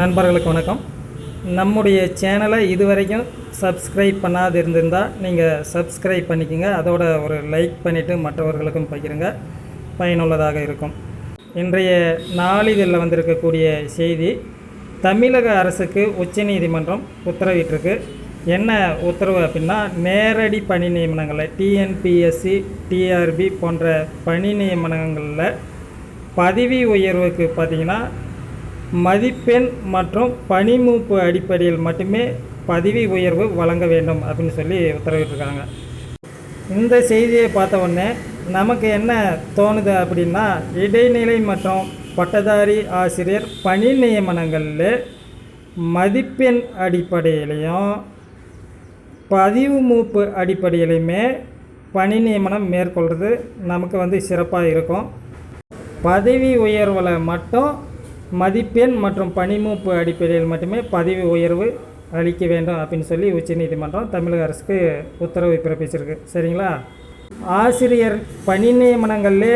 நண்பர்களுக்கு வணக்கம். நம்முடைய சேனலை இதுவரைக்கும் சப்ஸ்கிரைப் பண்ணாது இருந்திருந்தால் நீங்கள் சப்ஸ்கிரைப் பண்ணிக்கோங்க. அதோட ஒரு லைக் பண்ணிவிட்டு மற்றவர்களுக்கும் பகிருங்க. பயனுள்ளதாக இருக்கும். இன்றைய நாளிதழில் வந்திருக்கக்கூடிய செய்தி தமிழக அரசுக்கு உச்சநீதிமன்றம் உத்தரவிட்டிருக்கு. என்ன உத்தரவு அப்படின்னா நேரடி பணி நியமனங்களில் டிஎன்பிஎஸ்சி டிஆர்பி போன்ற பணி நியமனங்களில் பதவி உயர்வுக்கு பார்த்திங்கன்னா மதிப்பெண் மற்றும் பணிமூப்பு அடிப்படையில் மட்டுமே பதவி உயர்வு வழங்க வேண்டும் அப்படின்னு சொல்லி உத்தரவிட்டிருக்காங்க. இந்த செய்தியை பார்த்த உடனே நமக்கு என்ன தோணுது அப்படின்னா இடைநிலை மற்றும் பட்டதாரி ஆசிரியர் பணி நியமனங்களில் மதிப்பெண் அடிப்படையிலையும் பதிவு மூப்பு அடிப்படையிலையுமே பணி நியமனம் மேற்கொள்வது நமக்கு வந்து சிறப்பாக இருக்கும். பதவி உயர்வில் மட்டும் மதிப்பெண் மற்றும் பணிமூப்பு அடிப்படையில் மட்டுமே பதவி உயர்வு அளிக்க வேண்டும் அப்படின்னு சொல்லி உச்சநீதிமன்றம் தமிழக அரசுக்கு உத்தரவு பிறப்பிச்சிருக்கு. சரிங்களா? ஆசிரியர் பணி நியமனங்களிலே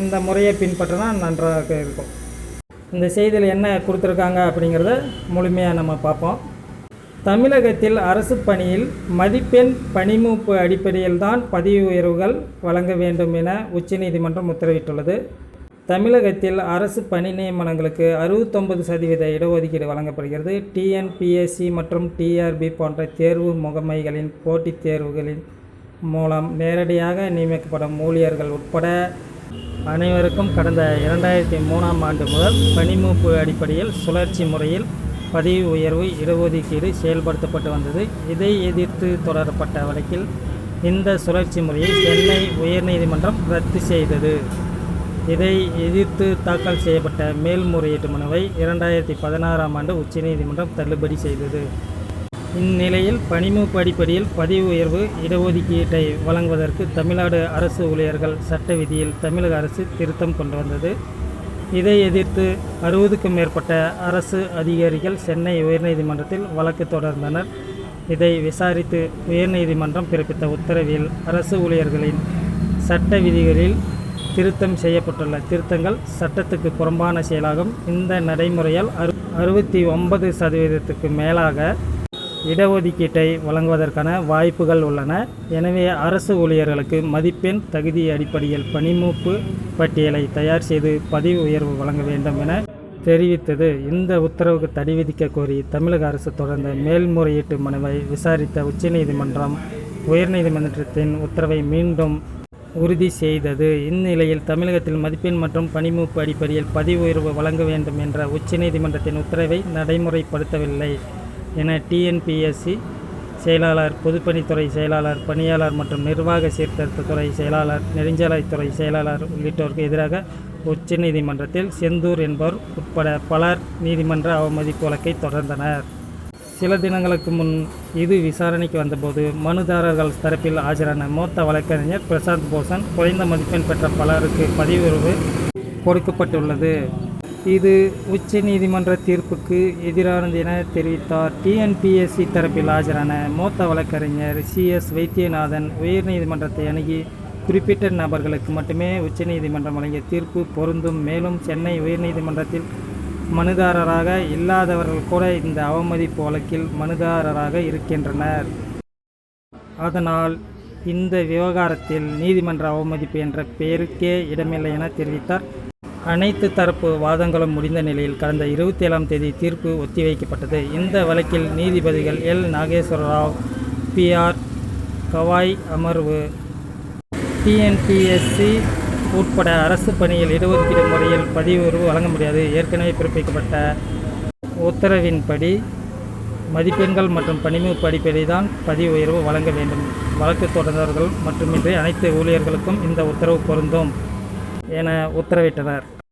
இந்த முறையை பின்பற்றினா நன்றாக இருக்கும். இந்த செய்தியில் என்ன கொடுத்துருக்காங்க அப்படிங்கிறத முழுமையாக நம்ம பார்ப்போம். தமிழகத்தில் அரசு பணியில் மதிப்பெண் பணிமூப்பு அடிப்படையில் தான் பதவி உயர்வுகள் வழங்க வேண்டும் என உச்சநீதிமன்றம் உத்தரவிட்டுள்ளது. தமிழகத்தில் அரசு பணி நியமனங்களுக்கு அறுபத்தொம்பது சதவீத இடஒதுக்கீடு வழங்கப்படுகிறது. டிஎன்பிஎஸ்சி மற்றும் டிஆர்பி போன்ற தேர்வு முகமைகளின் போட்டித் தேர்வுகளின் மூலம் நேரடியாக நியமிக்கப்படும் ஊழியர்கள் உட்பட அனைவருக்கும் கடந்த இரண்டாயிரத்தி மூணாம் ஆண்டு முதல் பணிமூப்பு அடிப்படையில் சுழற்சி முறையில் பதவி உயர்வு இடஒதுக்கீடு செயல்படுத்தப்பட்டு வந்தது. இதை எதிர்த்து தொடரப்பட்ட வழக்கில் இந்த சுழற்சி முறையை சென்னை உயர்நீதிமன்றம் ரத்து செய்தது. இதை எதிர்த்து தாக்கல் செய்யப்பட்ட மேல்முறையீட்டு மனுவை இரண்டாயிரத்தி பதினாறாம் ஆண்டு உச்சநீதிமன்றம் தள்ளுபடி செய்தது. இந்நிலையில் பணிமூப்பு அடிப்படையில் பதவி உயர்வு இடஒதுக்கீட்டை வழங்குவதற்கு தமிழ்நாடு அரசு ஊழியர்கள் சட்ட விதியில் தமிழக அரசு திருத்தம் கொண்டு வந்தது. இதை எதிர்த்து அறுபதுக்கும் மேற்பட்ட அரசு அதிகாரிகள் சென்னை உயர்நீதிமன்றத்தில் வழக்கு தொடர்ந்தனர். இதை விசாரித்து உயர்நீதிமன்றம் பிறப்பித்த உத்தரவில் அரசு ஊழியர்களின் சட்ட விதிகளில் திருத்தம் செய்யப்பட்டுள்ள திருத்தங்கள் சட்டத்துக்கு புறம்பான செயலாகும். இந்த நடைமுறையால் அறு அறுபத்தி ஒன்பது சதவீதத்துக்கு மேலாக இடஒதுக்கீட்டை வழங்குவதற்கான வாய்ப்புகள் உள்ளன. எனவே அரசு ஊழியர்களுக்கு மதிப்பெண் தகுதி அடிப்படையில் பணிமூப்பு பட்டியலை தயார் செய்து பதவி உயர்வு வழங்க வேண்டும் என தெரிவித்தது. இந்த உத்தரவுக்கு தடை விதிக்க கோரி தமிழக அரசு தொடர்ந்த மேல்முறையீட்டு மனுவை விசாரித்த உச்சநீதிமன்றம் உயர்நீதிமன்றத்தின் உத்தரவை மீண்டும் உறுதி செய்தது. இந்நிலையில் தமிழகத்தில் மதிப்பெண் மற்றும் பணிமூப்பு அடிப்படையில் பதவி உயர்வு வழங்க வேண்டும் என்ற உச்சநீதிமன்றத்தின் உத்தரவை நடைமுறைப்படுத்தவில்லை என டிஎன்பிஎஸ்சி செயலாளர் பொதுப்பணித்துறை செயலாளர் பணியாளர் மற்றும் நிர்வாக சீர்திருத்தத்துறை செயலாளர் நெடுஞ்சாலைத்துறை செயலாளர் உள்ளிட்டோருக்கு எதிராக உச்சநீதிமன்றத்தில் செந்தூர் என்பவர் உட்பட பலர் நீதிமன்ற அவமதிப்பு வழக்கை தொடர்ந்தனர். சில தினங்களுக்கு முன் இது விசாரணைக்கு வந்தபோது மனுதாரர்கள் தரப்பில் ஆஜரான மூத்த வழக்கறிஞர் பிரசாந்த் பூஷன் குறைந்த மதிப்பெண் பெற்ற பலருக்கு பதிவுறவு கொடுக்கப்பட்டுள்ளது. இது உச்ச நீதிமன்ற தீர்ப்புக்கு எதிரானது என தெரிவித்தார். டிஎன்பிஎஸ்சி தரப்பில் ஆஜரான மூத்த வழக்கறிஞர் சிஎஸ் வைத்தியநாதன் உயர்நீதிமன்றத்தை அணுகி குறிப்பிட்ட நபர்களுக்கு மட்டுமே உச்சநீதிமன்றம் வழங்கிய தீர்ப்பு பொருந்தும். மேலும் சென்னை உயர்நீதிமன்றத்தில் மனுதாரராக இல்லாதவர்கள் கூட இந்த அவமதிப்பு வழக்கில் மனுதாரராக இருக்கின்றனர். அதனால் இந்த விவகாரத்தில் நீதிமன்ற அவமதிப்பு என்ற பெயருக்கே இடமில்லை என தெரிவித்தார். அனைத்து தரப்பு வாதங்களும் முடிந்த நிலையில் கடந்த இருபத்தி ஏழாம் தேதி தீர்ப்பு ஒத்திவைக்கப்பட்டது. இந்த வழக்கில் நீதிபதிகள் L. Nageswara Rao B. R. Gavai அமர்வு டிஎன்பிஎஸ்சி உட்பட அரசு பணியில் இடஒதுக்கீடு முறையில் பதவி வழங்க முடியாது. ஏற்கனவே பிறப்பிக்கப்பட்ட உத்தரவின்படி மதிப்பெண்கள் மற்றும் பணிமூப்பு அடிப்படையில் தான் பதவி உயர்வு வழங்க வேண்டும். வழக்கு தொடர்ந்தவர்கள் மட்டுமின்றி அனைத்து ஊழியர்களுக்கும் இந்த உத்தரவு பொருந்தும் என உத்தரவிட்டனர்.